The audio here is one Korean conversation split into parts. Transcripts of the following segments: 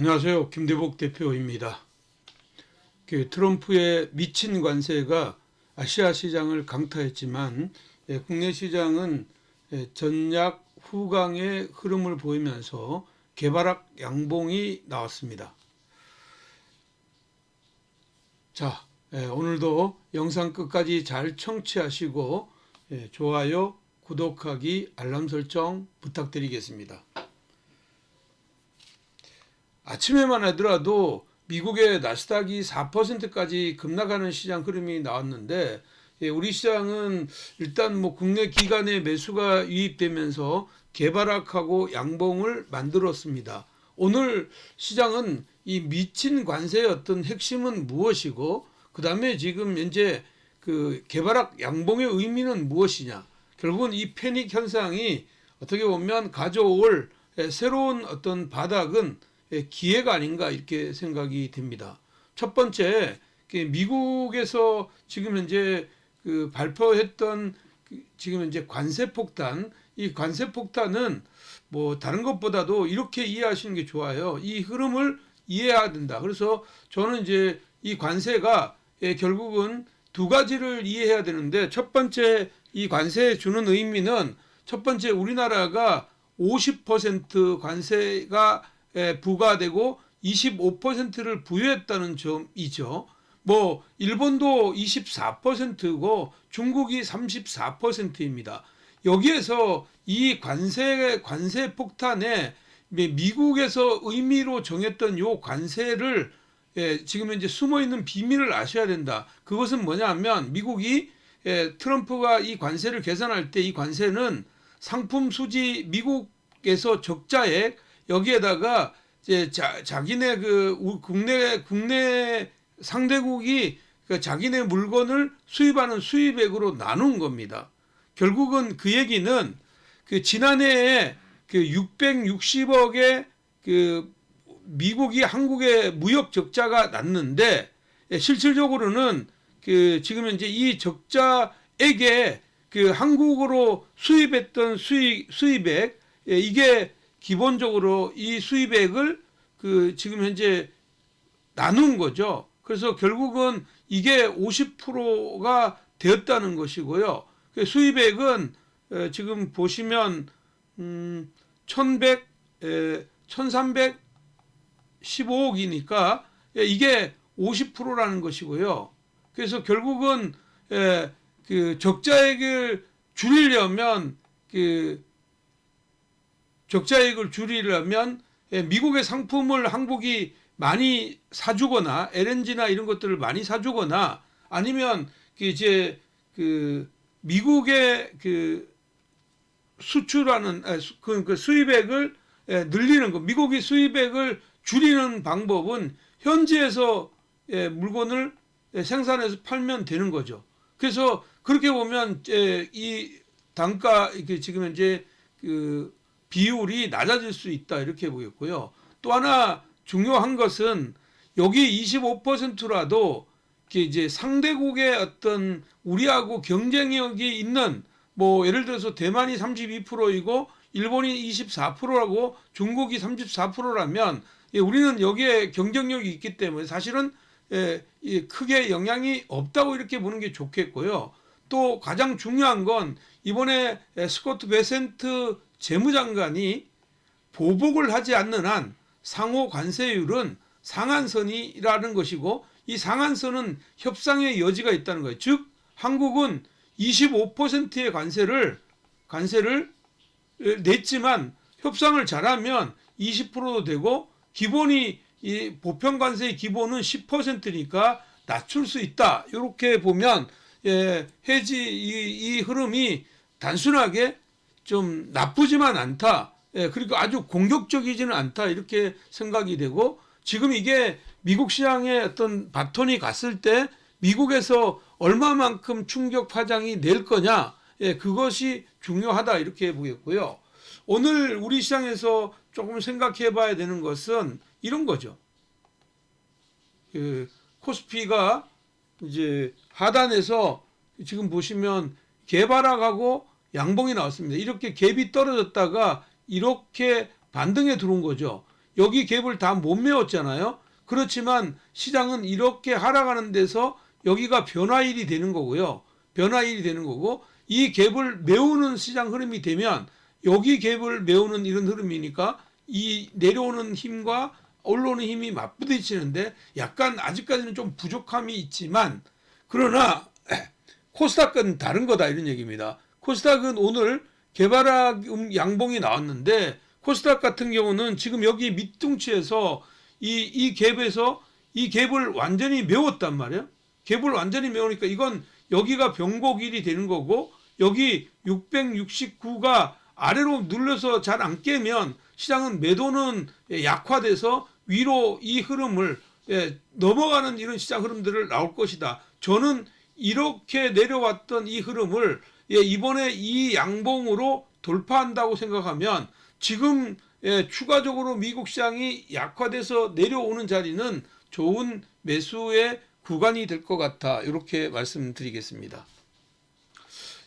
안녕하세요. 김대복 대표입니다. 그 트럼프의 미친 관세가 아시아 시장을 강타했지만 예, 국내 시장은 예, 전약 후강의 흐름을 보이면서 개발학 양봉이 나왔습니다. 자, 예, 오늘도 영상 끝까지 잘 청취하시고 예, 좋아요, 구독하기, 알람 설정 부탁드리겠습니다. 아침에만 하더라도 미국의 나스닥이 4%까지 급락하는 시장 흐름이 나왔는데 예, 우리 시장은 일단 뭐 국내 기관의 매수가 유입되면서 개발학하고 양봉을 만들었습니다. 오늘 시장은 이 미친 관세의 어떤 핵심은 무엇이고 그 다음에 지금 현재 그 개발학 양봉의 의미는 무엇이냐? 결국은 이 패닉 현상이 어떻게 보면 가져올 예, 새로운 어떤 바닥은 예, 기회가 아닌가 이렇게 생각이 됩니다. 첫 번째, 그 미국에서 지금 현재 그 발표했던 그 지금 현재 관세 폭탄, 이 관세 폭탄은 뭐 다른 것보다도 이렇게 이해하시는 게 좋아요. 이 흐름을 이해해야 된다. 그래서 저는 이제 이 관세가 예, 결국은 두 가지를 이해해야 되는데 첫 번째 이 관세에 주는 의미는 첫 번째 우리나라가 50% 관세가 에, 부과되고 25%를 부여했다는 점이죠. 뭐 일본도 24%고 중국이 34%입니다. 여기에서 이 관세 관세 폭탄에 미국에서 의미로 정했던 요 관세를 예, 지금 현재 숨어 있는 비밀을 아셔야 된다. 그것은 뭐냐면 미국이 예, 트럼프가 이 관세를 계산할 때 이 관세는 상품 수지 미국에서 적자액 여기에다가 이제 자, 자기네 그 우- 국내 국내 상대국이 그 자기네 물건을 수입하는 수입액으로 나눈 겁니다. 결국은 그 얘기는 그 지난해에 그 660억의 그 미국이 한국에 무역 적자가 났는데 예, 실질적으로는 그 지금 현재 이 적자액에 그 한국으로 수입했던 수입 수입액 예, 이게 기본적으로 이 수입액을 그 지금 현재 나눈 거죠. 그래서 결국은 이게 50%가 되었다는 것이고요. 그 수입액은 에, 지금 보시면 음, 1100, 에, 1315억이니까 예, 이게 50%라는 것이고요. 그래서 결국은 에, 그 적자액을 줄이려면 그 적자액을 줄이려면 예, 미국의 상품을 한국이 많이 사주거나 LNG나 이런 것들을 많이 사주거나 아니면 그 이제 그 미국의 그 수출하는 아, 수- 그, 그 수입액을 예, 늘리는 거 미국이 수입액을 줄이는 방법은 현지에서 예, 물건을 예, 생산해서 팔면 되는 거죠. 그래서 그렇게 보면 예, 이 단가 이게 지금 현재 그 비율이 낮아질 수 있다 이렇게 보겠고요. 또 하나 중요한 것은 여기 25%라도 이제 상대국의 어떤 우리하고 경쟁력이 있는 뭐 예를 들어서 대만이 32%이고 일본이 24%라고 중국이 34%라면 예, 우리는 여기에 경쟁력이 있기 때문에 사실은 예, 이 크게 영향이 없다고 이렇게 보는 게 좋겠고요. 또 가장 중요한 건 이번에 에, 스코트 베센트 재무장관이 보복을 하지 않는 한 상호 관세율은 상한선이라는 것이고 이 상한선은 협상의 여지가 있다는 거예요. 즉 한국은 25%의 관세를 관세를 냈지만 협상을 잘하면 20%도 되고 기본이 이 보편 관세의 기본은 10%니까 낮출 수 있다. 이렇게 보면 예, 해지 이, 이 흐름이 단순하게 좀 나쁘지만 않다. 예, 그리고 아주 공격적이지는 않다. 이렇게 생각이 되고 지금 이게 미국 시장에 어떤 바톤이 갔을 때 미국에서 얼마만큼 충격 파장이 낼 거냐. 예, 그것이 중요하다. 이렇게 보겠고요. 오늘 우리 시장에서 조금 생각해 봐야 되는 것은 이런 거죠. 그 코스피가 이제 하단에서 지금 보시면 개발학하고 양봉이 나왔습니다. 이렇게 갭이 떨어졌다가 이렇게 반등에 들어온 거죠. 여기 갭을 다 못 메웠잖아요. 그렇지만 시장은 이렇게 하락하는 데서 여기가 변화일이 되는 거고요. 변화일이 되는 거고 이 갭을 메우는 시장 흐름이 되면 여기 갭을 메우는 이런 흐름이니까 이 내려오는 힘과 올라오는 힘이 맞부딪히는데 약간 아직까지는 좀 부족함이 있지만 그러나 코스닥은 다른 거다 이런 얘기입니다. 코스닥은 오늘 개발학 음, 양봉이 나왔는데 코스닥 같은 경우는 지금 여기 밑둥치에서 이, 이 갭에서 이 갭을 완전히 메웠단 말이에요. 갭을 완전히 메우니까 이건 여기가 변곡일이 되는 거고 여기 669가 아래로 눌려서 잘 안 깨면 시장은 매도는 약화돼서 위로 이 흐름을 예, 넘어가는 이런 시장 흐름들을 나올 것이다. 저는 이렇게 내려왔던 이 흐름을 예, 이번에 이 양봉으로 돌파한다고 생각하면 지금 예, 추가적으로 미국 시장이 약화돼서 내려오는 자리는 좋은 매수의 구간이 될 것 같아 이렇게 말씀드리겠습니다.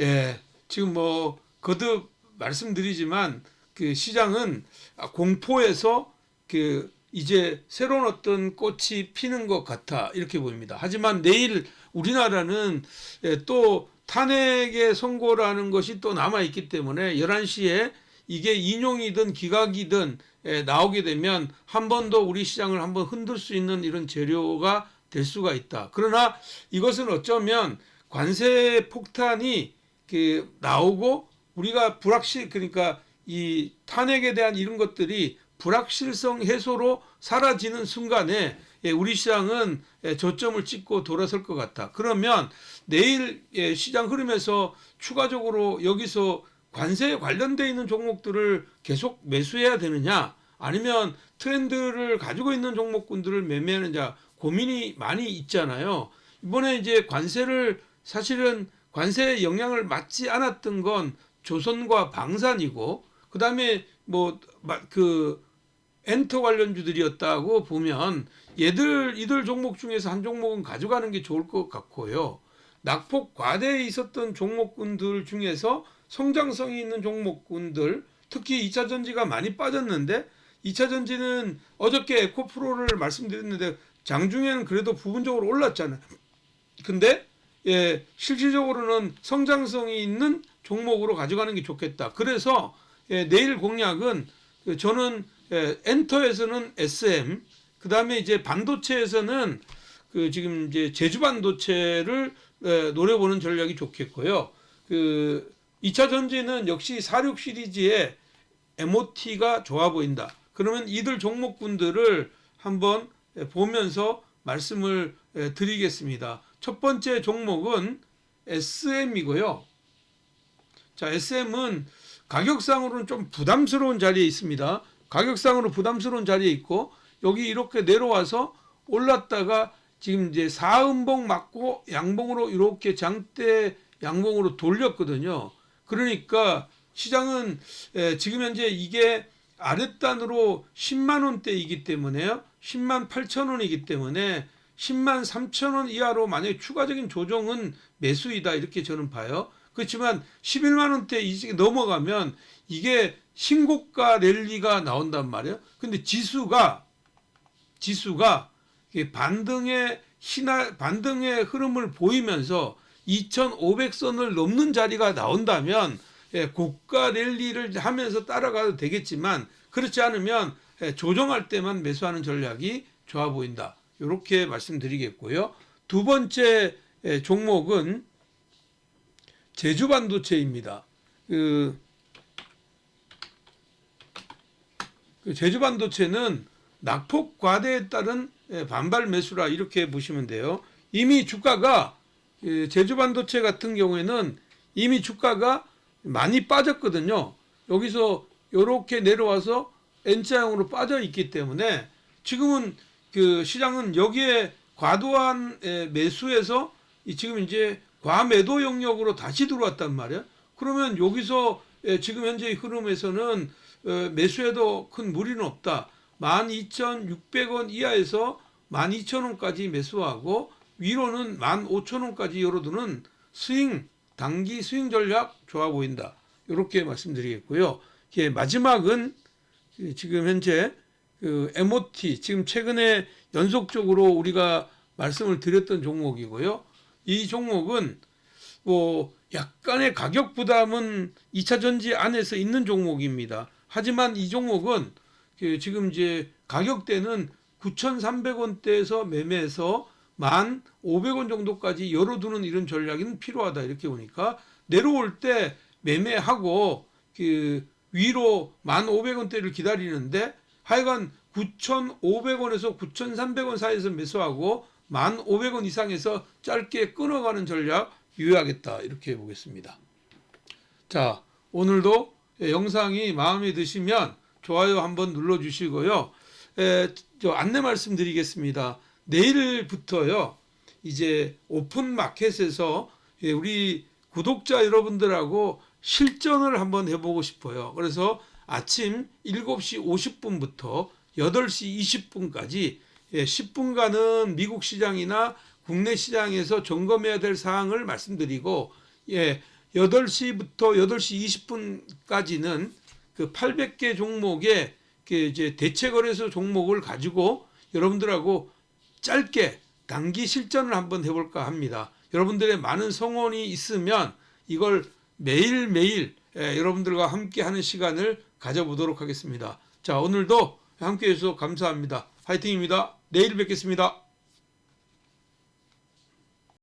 예, 지금 뭐 거듭 말씀드리지만 그 시장은 공포에서 그 이제 새로운 어떤 꽃이 피는 것 같아 이렇게 보입니다. 하지만 내일 우리나라는 예, 또 탄핵의 선고라는 것이 또 남아 있기 때문에 11시에 이게 인용이든 기각이든 예, 나오게 되면 한 번 더 우리 시장을 한번 흔들 수 있는 이런 재료가 될 수가 있다. 그러나 이것은 어쩌면 관세 폭탄이 그 나오고 우리가 불확실 그러니까 이 탄핵에 대한 이런 것들이 불확실성 해소로 사라지는 순간에 예, 우리 시장은 예, 저점을 찍고 돌아설 것 같다. 그러면 내일 예, 시장 흐름에서 추가적으로 여기서 관세에 관련돼 있는 종목들을 계속 매수해야 되느냐 아니면 트렌드를 가지고 있는 종목군들을 매매하느냐 고민이 많이 있잖아요. 이번에 이제 관세를 사실은 관세의 영향을 받지 않았던 건 조선과 방산이고 그다음에 뭐 그 엔터 관련주들이었다고 보면 얘들 이들 종목 중에서 한 종목은 가져가는 게 좋을 것 같고요. 낙폭 과대에 있었던 종목군들 중에서 성장성이 있는 종목군들 특히 2차 전지가 많이 빠졌는데 2차 전지는 어저께 에코프로를 말씀드렸는데 장중에는 그래도 부분적으로 올랐잖아요. 근데 예, 실질적으로는 성장성이 있는 종목으로 가져가는 게 좋겠다. 그래서 예, 내일 공략은 그 저는 예, 엔터에서는 SM, 그 다음에 이제 반도체에서는 그 지금 이제 제주 반도체를 예, 노려보는 전략이 좋겠고요. 그 2차 전지는 역시 46 시리즈의 MOT가 좋아 보인다. 그러면 이들 종목군들을 한번 예, 보면서 말씀을 예, 드리겠습니다. 첫 번째 종목은 SM이고요. 자, SM은 가격상으로는 좀 부담스러운 자리에 있습니다. 가격상으로 부담스러운 자리에 있고 여기 이렇게 내려와서 올랐다가 지금 이제 사음봉 맞고 양봉으로 이렇게 장대 양봉으로 돌렸거든요. 그러니까 시장은 에, 지금 현재 이게 아랫단으로 10만 원대이기 때문에요. 10만 8천 원이기 때문에 10만 3천 원 이하로 만약에 추가적인 조정은 매수이다 이렇게 저는 봐요. 그렇지만 11만 원대 이제 넘어가면 이게 신고가 랠리가 나온단 말이에요. 근데 지수가 지수가 반등의 신화 반등의 흐름을 보이면서 2,500선을 넘는 자리가 나온다면 예, 고가 랠리를 하면서 따라가도 되겠지만 그렇지 않으면 예, 조정할 때만 매수하는 전략이 좋아 보인다. 이렇게 말씀드리겠고요. 두 번째 예, 종목은 제주 반도체입니다. 그, 그 제주 반도체는 낙폭 과대에 따른 예, 반발 매수라 이렇게 보시면 돼요. 이미 주가가 예, 제주 반도체 같은 경우에는 이미 주가가 많이 빠졌거든요. 여기서 이렇게 내려와서 N자형으로 빠져 있기 때문에 지금은 그 시장은 여기에 과도한 에, 매수에서 이 지금 이제 과매도 영역으로 다시 들어왔단 말이야. 그러면 여기서 에, 지금 현재 흐름에서는 어, 매수해도 큰 무리는 없다. 12,600원 이하에서 12,000원까지 매수하고 위로는 15,000원까지 열어두는 스윙 단기 스윙 전략 좋아 보인다. 이렇게 말씀드리겠고요. 예, 마지막은 지금 현재 그 MOT 지금 최근에 연속적으로 우리가 말씀을 드렸던 종목이고요. 이 종목은 뭐 약간의 가격 부담은 2차 전지 안에서 있는 종목입니다. 하지만 이 종목은 그 지금 이제 가격대는 9,300원대에서 매매해서 1,500원 정도까지 열어두는 이런 전략이 필요하다 이렇게 보니까 내려올 때 매매하고 그 위로 1,500원대를 기다리는데 하여간 9,500원에서 9,300원 사이에서 매수하고 1,500원 이상에서 짧게 끊어가는 전략 유효하겠다 이렇게 보겠습니다. 자 오늘도 영상이 마음에 드시면 좋아요 한번 눌러주시고요. 에, 저 안내 말씀드리겠습니다. 내일부터요 이제 오픈 마켓에서 예, 우리 구독자 여러분들하고 실전을 한번 해보고 싶어요. 그래서 아침 7시 50분부터 8시 20분까지 예, 10분간은 미국 시장이나 국내 시장에서 점검해야 될 사항을 말씀드리고 예, 8시부터 8시 20분까지는 그 800개 종목의 그 이제 대체 거래소 종목을 가지고 여러분들하고 짧게 단기 실전을 한번 해볼까 합니다. 여러분들의 많은 성원이 있으면 이걸 매일매일 예, 여러분들과 함께 하는 시간을 가져보도록 하겠습니다. 자, 오늘도 함께 해주셔서 감사합니다. 화이팅입니다. 내일 뵙겠습니다.